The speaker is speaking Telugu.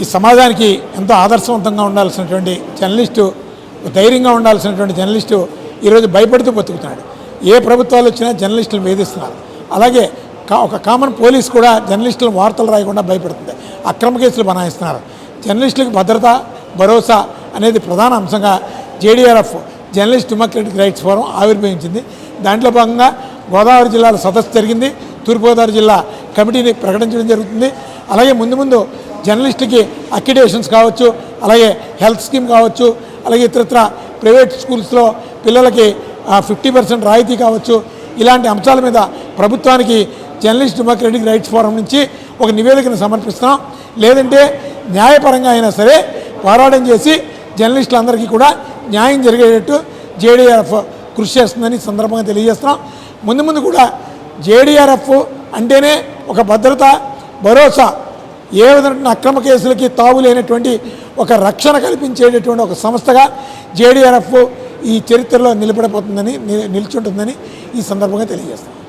ఈ సమాజానికి ఎంతో ఆదర్శవంతంగా ఉండాల్సినటువంటి జర్నలిస్టు ధైర్యంగా ఉండాల్సినటువంటి జర్నలిస్టు ఈరోజు భయపడుతూ బతుకుతున్నాడు. ఏ ప్రభుత్వాలు వచ్చినా జర్నలిస్టులు వేధిస్తున్నారు. అలాగే కా ఒక కామన్ పోలీస్ కూడా జర్నలిస్టులు వార్తలు రాయకుండా భయపడుతుంది. అక్రమ కేసులు బనాయిస్తున్నారు. జర్నలిస్టులకు భద్రత భరోసా అనేది ప్రధాన అంశంగా J D R F journalist democratic rights forum ఆవిర్భవించింది. దాంట్లో భాగంగా గోదావరి జిల్లాలో సదస్సు జరిగింది. తూర్పుగోదావరి జిల్లా కమిటీని ప్రకటించడం జరుగుతుంది. అలాగే ముందు ముందు జర్నలిస్టులకి అక్రిడేషన్స్ కావచ్చు అలాగే హెల్త్ స్కీమ్ కావచ్చు అలాగే ఇతరత్ర ప్రైవేట్ స్కూల్స్లో పిల్లలకి ఫిఫ్టీ పర్సెంట్ రాయితీ కావచ్చు. ఇలాంటి అంశాల మీద ప్రభుత్వానికి జర్నలిస్ట్ డెమోక్రటిక్ రైట్స్ ఫోరం నుంచి ఒక నివేదికను సమర్పిస్తున్నాం. లేదంటే న్యాయపరంగా అయినా సరే పోరాటం చేసి జర్నలిస్టులందరికీ కూడా న్యాయం జరిగేటట్టు జేడీఆర్ఎఫ్ కృషి చేస్తుందని సందర్భంగా తెలియజేస్తున్నాం. ముందు ముందు కూడా జేడీఆర్ఎఫ్ అంటేనే ఒక భద్రత భరోసా ఏ విధమైన అక్రమ కేసులకి తావు లేనటువంటి ఒక రక్షణ కల్పించేటటువంటి ఒక సంస్థగా జేడీఆర్ఎఫ్ ఈ చరిత్రలో నిలబడిపోతుందని నిల్చుంటుందని ఈ సందర్భంగా తెలియజేస్తాను